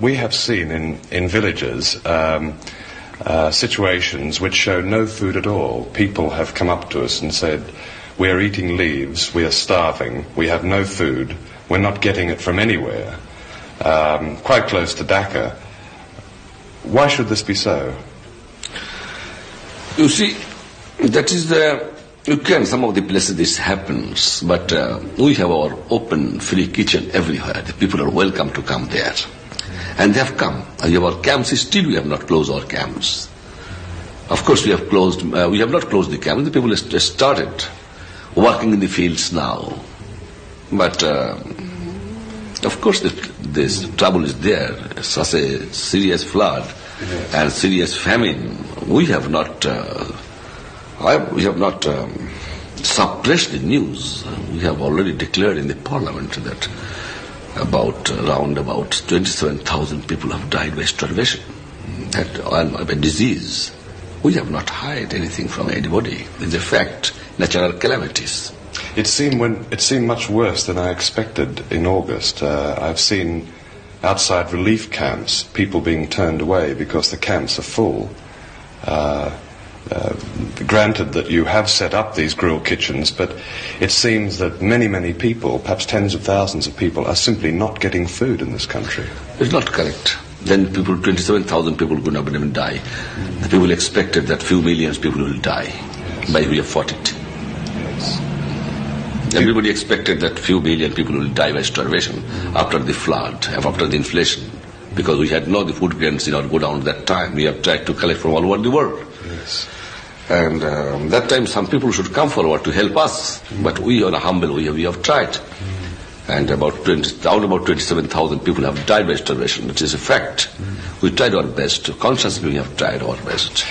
We have seen in, in villages um, uh, situations which show no food at all. People have come up to us and said, We are eating leaves, we are starving, we have no food, we're not getting it from anywhere. Um, quite close to Dhaka. Why should this be so? You see, that is the you can some of the places this happens, but uh, we have our open free kitchen everywhere. The people are welcome to come there, and they have come. Uh, our camps still we have not closed our camps. Of course, we have closed. Uh, we have not closed the camps. The people have started working in the fields now, but. Uh, of course, this trouble is there. Such a serious flood yes. and serious famine. We have not uh, I, we have not um, suppressed the news. We have already declared in the parliament that about around about 27,000 people have died by starvation and by disease. We have not hide anything from anybody. It's a fact, natural calamities. It seemed when it seemed much worse than I expected in August. Uh, I've seen outside relief camps people being turned away because the camps are full. Uh, uh, granted that you have set up these grill kitchens, but it seems that many, many people, perhaps tens of thousands of people, are simply not getting food in this country. It's not correct. Then people, 27,000 people could not even die. Mm. The people expected that few millions people will die yes. by way of fought it. Yes. Everybody expected that few million people will die by starvation mm. after the flood, after the inflation, because we had no the food grains in our go down at that time. We have tried to collect from all over the world. Yes. And um, that time some people should come forward to help us. But we are humble, we have, we have tried. And about 20, down about 27,000 people have died by starvation. It is a fact. We tried our best. Consciously we have tried our best.